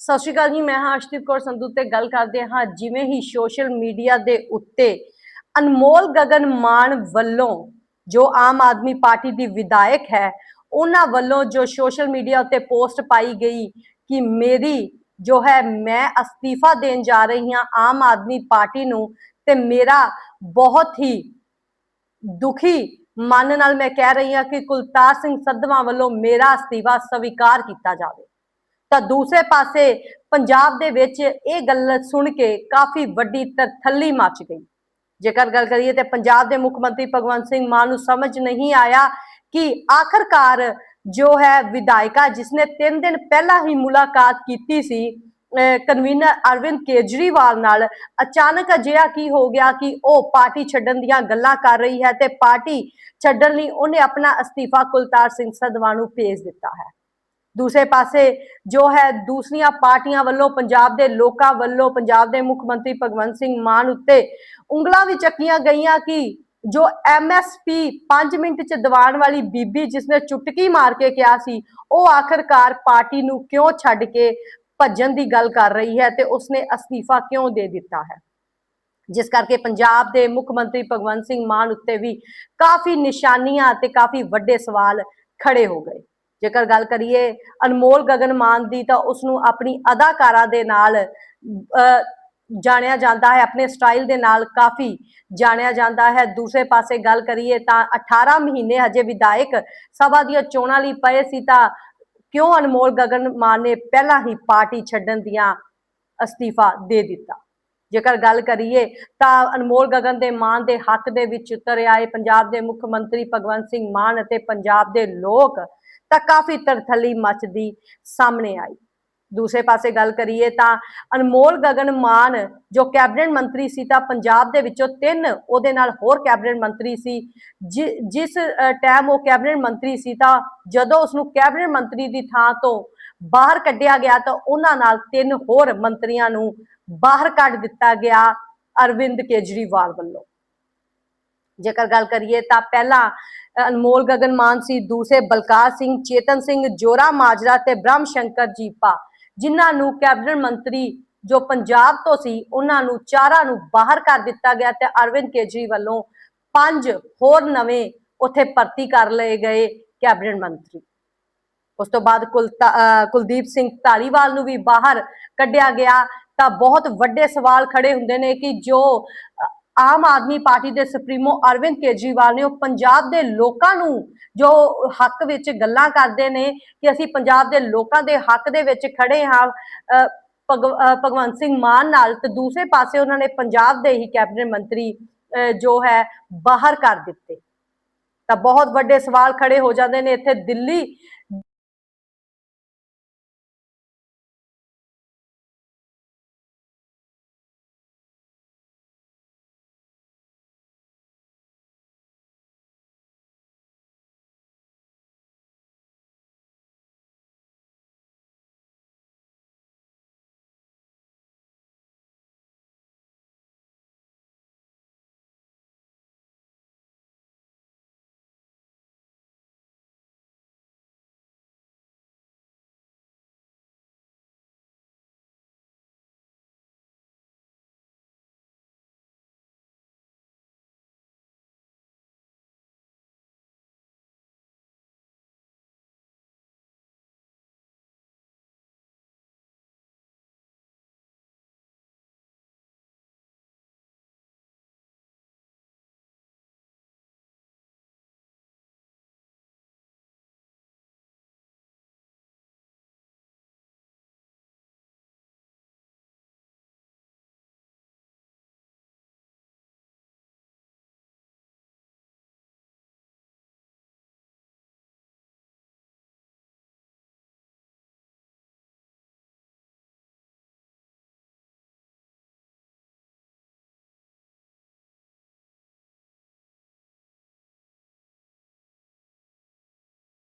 ਸਤਿ ਸ਼੍ਰੀ ਅਕਾਲ ਜੀ, ਮੈਂ ਹਾਂ ਅਸ਼ਦੀਪ ਕੌਰ ਸੰਧੂ ਤੇ ਗੱਲ ਕਰਦੇ ਹਾਂ ਜਿਵੇਂ ਹੀ ਸੋਸ਼ਲ ਮੀਡੀਆ ਦੇ ਉੱਤੇ ਅਨਮੋਲ ਗਗਨ ਮਾਨ ਵੱਲੋਂ ਜੋ ਆਮ ਆਦਮੀ ਪਾਰਟੀ ਦੀ ਵਿਧਾਇਕ ਹੈ, ਉਹਨਾਂ ਵੱਲੋਂ ਜੋ ਸੋਸ਼ਲ ਮੀਡੀਆ ਉੱਤੇ ਪੋਸਟ ਪਾਈ ਗਈ ਕਿ ਮੇਰੀ ਜੋ ਹੈ, ਮੈਂ ਅਸਤੀਫਾ ਦੇਣ ਜਾ ਰਹੀ ਹਾਂ ਆਮ ਆਦਮੀ ਪਾਰਟੀ ਨੂੰ ਤੇ ਮੇਰਾ ਬਹੁਤ ਹੀ ਦੁਖੀ ਮਨ ਨਾਲ ਮੈਂ ਕਹਿ ਰਹੀ ਹਾਂ ਕਿ ਕੁਲਤਾਰ ਸਿੰਘ ਸੰਧਵਾ ਵੱਲੋਂ ਮੇਰਾ ਅਸਤੀਫਾ ਸਵੀਕਾਰ ਕੀਤਾ ਜਾਵੇ। ਤਾਂ ਦੂਸਰੇ ਪਾਸੇ ਪੰਜਾਬ ਦੇ ਵਿੱਚ ਇਹ ਗੱਲ ਸੁਣ ਕੇ ਕਾਫੀ ਵੱਡੀ ਤਰਥੱਲੀ ਮਚ ਗਈ। ਜੇਕਰ ਗੱਲ ਕਰੀਏ ਤੇ ਪੰਜਾਬ ਦੇ ਮੁੱਖ ਮੰਤਰੀ ਭਗਵੰਤ ਸਿੰਘ ਮਾਨ ਨੂੰ ਸਮਝ ਨਹੀਂ ਆਇਆ ਕਿ ਆਖਰਕਾਰ ਜੋ ਹੈ ਵਿਧਾਇਕਾ ਜਿਸਨੇ 3 ਦਿਨ ਪਹਿਲਾਂ ਹੀ ਮੁਲਾਕਾਤ ਕੀਤੀ ਸੀ ਕਨਵੀਨਰ ਅਰਵਿੰਦ ਕੇਜਰੀਵਾਲ ਨਾਲ, ਅਚਾਨਕ ਅਜਿਹਾ ਕੀ ਹੋ ਗਿਆ ਕਿ ਉਹ ਪਾਰਟੀ ਛੱਡਣ ਦੀਆਂ ਗੱਲਾਂ ਕਰ ਰਹੀ ਹੈ ਤੇ ਪਾਰਟੀ ਛੱਡਣ ਲਈ ਉਹਨੇ ਆਪਣਾ ਅਸਤੀਫਾ ਕੁਲਤਾਰ ਸਿੰਘ ਸੰਧਵਾ ਨੂੰ ਭੇਜ ਦਿੱਤਾ ਹੈ। ਦੂਸਰੇ ਪਾਸੇ ਜੋ ਹੈ ਦੂਸਰੀਆਂ ਪਾਰਟੀਆਂ ਵੱਲੋਂ ਪੰਜਾਬ ਦੇ ਲੋਕਾਂ ਵੱਲੋਂ ਪੰਜਾਬ ਦੇ ਮੁੱਖ ਮੰਤਰੀ ਭਗਵੰਤ ਸਿੰਘ ਮਾਨ ਉੱਤੇ ਉਂਗਲਾਂ ਵੀ ਚੱਕੀਆਂ ਗਈਆਂ ਕਿ ਜੋ ਐਮਐਸਪੀ 5 ਮਿੰਟ ਚ ਦੀਵਾਨ ਵਾਲੀ ਬੀਬੀ ਜਿਸਨੇ ਚੁਟਕੀ ਮਾਰ ਕੇ ਕਿਹਾ ਸੀ, ਉਹ ਆਖਰਕਾਰ ਪਾਰਟੀ ਨੂੰ ਕਿਉਂ ਛੱਡ ਕੇ ਭੱਜਣ ਦੀ ਗੱਲ ਕਰ ਰਹੀ ਹੈ ਤੇ ਉਸਨੇ ਅਸਤੀਫਾ ਕਿਉਂ ਦੇ ਦਿੱਤਾ ਹੈ? ਜਿਸ ਕਰਕੇ ਪੰਜਾਬ ਦੇ ਮੁੱਖ ਮੰਤਰੀ ਭਗਵੰਤ ਸਿੰਘ ਮਾਨ ਉੱਤੇ ਵੀ ਕਾਫੀ ਨਿਸ਼ਾਨੀਆਂ ਤੇ ਕਾਫੀ ਵੱਡੇ ਸਵਾਲ ਖੜੇ ਹੋ ਗਏ। ਜੇਕਰ ਗੱਲ ਕਰੀਏ ਅਨਮੋਲ ਗਗਨ ਮਾਨ ਦੀ, ਤਾਂ ਉਸ ਨੂੰ ਆਪਣੀ ਅਦਾਕਾਰਾ ਦੇ ਨਾਲ ਜਾਣਿਆ ਜਾਂਦਾ ਹੈ, ਆਪਣੇ ਸਟਾਈਲ ਦੇ ਨਾਲ ਕਾਫੀ ਜਾਣਿਆ ਜਾਂਦਾ ਹੈ। ਦੂਸਰੇ ਪਾਸੇ ਗੱਲ ਕਰੀਏ ਤਾਂ 18 ਮਹੀਨੇ ਹਜੇ ਵਿਧਾਇਕ ਸਭਾ ਦੀਆਂ ਚੋਣਾਂ ਲਈ ਪਏ ਸੀ, ਤਾਂ ਕਿਉਂ ਅਨਮੋਲ ਗਗਨ ਮਾਨ ਨੇ ਪਹਿਲਾਂ ਹੀ ਪਾਰਟੀ ਛੱਡਣ ਦੀਆਂ ਅਸਤੀਫਾ ਦੇ ਦਿੱਤਾ? ਜੇਕਰ ਗੱਲ ਕਰੀਏ ਤਾਂ ਅਨਮੋਲ ਗਗਨ ਦੇ ਮਾਨ ਦੇ ਹੱਕ ਦੇ ਵਿੱਚ ਉਤਰ ਆਏ ਪੰਜਾਬ ਦੇ ਮੁੱਖ ਮੰਤਰੀ ਭਗਵੰਤ ਸਿੰਘ ਮਾਨ ਅਤੇ ਪੰਜਾਬ ਦੇ ਲੋਕ ਤਾਂ ਕਾਫੀ ਤਰਥੱਲੀ ਮਚਦੀ ਸਾਹਮਣੇ ਆਈ। ਦੂਸਰੇ ਪਾਸੇ ਗੱਲ ਕਰੀਏ ਤਾਂ ਅਨਮੋਲ ਗਗਨ ਮਾਨ, ਜੋ ਕੈਬਨਿਟ ਮੰਤਰੀ ਸੀ, ਤਾਂ ਪੰਜਾਬ ਦੇ ਵਿੱਚੋਂ ਤਿੰਨ ਉਹਦੇ ਨਾਲ ਹੋਰ ਕੈਬਨਿਟ ਮੰਤਰੀ ਸੀ। ਜਿਸ ਟਾਈਮ ਉਹ ਕੈਬਨਿਟ ਮੰਤਰੀ ਸੀ, ਤਾਂ ਜਦੋਂ ਉਸ ਨੂੰ ਕੈਬਨਿਟ ਮੰਤਰੀ ਦੀ ਥਾਂ ਤੋਂ ਬਾਹਰ ਕੱਢਿਆ ਗਿਆ, ਤਾਂ ਉਹਨਾਂ ਨਾਲ ਤਿੰਨ ਹੋਰ ਮੰਤਰੀਆਂ ਨੂੰ ਬਾਹਰ ਕੱਢ ਦਿੱਤਾ ਗਿਆ ਅਰਵਿੰਦ ਕੇਜਰੀਵਾਲ ਵੱਲੋਂ। ਜੇਕਰ ਗੱਲ ਕਰੀਏ ਤਾਂ ਪਹਿਲਾਂ ਅਨਮੋਲ ਗਗਨ ਮਾਨ ਸੀ, ਦੂਸਰੇ ਬਲਕਾਰ ਸਿੰਘ, ਚੇਤਨ ਸਿੰਘ, ਜੋਰਾ ਮਾਜਰਾ ਤੇ ਬ੍ਰਹਮ ਸ਼ੰਕਰ ਜੀਪਾ ਜਿਨ੍ਹਾਂ ਨੂੰ ਕੈਬਨਿਟ ਮੰਤਰੀ ਜੋ ਪੰਜਾਬ ਤੋਂ ਸੀ, ਉਹਨਾਂ ਨੂੰ ਚਾਰਾਂ ਨੂੰ ਬਾਹਰ ਕਰ ਦਿੱਤਾ ਗਿਆ ਤੇ ਅਰਵਿੰਦ ਕੇਜਰੀ ਵੱਲੋਂ ਪੰਜ ਹੋਰ ਨਵੇਂ ਉੱਥੇ ਭਰਤੀ ਕਰ ਲਏ ਗਏ ਕੈਬਨਿਟ ਮੰਤਰੀ। ਉਸ ਤੋਂ ਬਾਅਦ ਕੁਲਤਾ- ਅਹ ਕੁਲਦੀਪ ਸਿੰਘ ਧਾਲੀਵਾਲ ਨੂੰ ਵੀ ਬਾਹਰ ਕੱਢਿਆ ਗਿਆ। ਤਾਂ ਬਹੁਤ ਵੱਡੇ ਸਵਾਲ ਖੜੇ ਹੁੰਦੇ ਨੇ ਕਿ ਜੋ ਆਮ ਆਦਮੀ ਪਾਰਟੀ ਦੇ ਸੁਪਰੀਮੋ ਅਰਵਿੰਦ ਕੇਜਰੀਵਾਲ ਨੇ ਉਹ ਪੰਜਾਬ ਦੇ ਲੋਕਾਂ ਨੂੰ ਜੋ ਹੱਕ ਵਿੱਚ ਗੱਲਾਂ ਕਰਦੇ ਨੇ ਕਿ ਅਸੀਂ ਪੰਜਾਬ ਦੇ ਲੋਕਾਂ ਦੇ ਹੱਕ ਦੇ ਵਿੱਚ ਖੜੇ ਹਾਂ ਅ, ਭਗਵ- ਭਗਵੰਤ ਸਿੰਘ ਮਾਨ ਨਾਲ ਤੇ ਦੂਸਰੇ ਪਾਸੇ ਉਹਨਾਂ ਨੇ ਪੰਜਾਬ ਦੇ ਹੀ ਕੈਬਨਿਟ ਮੰਤਰੀ ਅ, ਜੋ ਹੈ ਬਾਹਰ ਕਰ ਦਿੱਤੇ। ਤਾਂ ਬਹੁਤ ਵੱਡੇ ਸਵਾਲ ਖੜੇ ਹੋ ਜਾਂਦੇ ਨੇ ਇੱਥੇ ਦਿੱਲੀ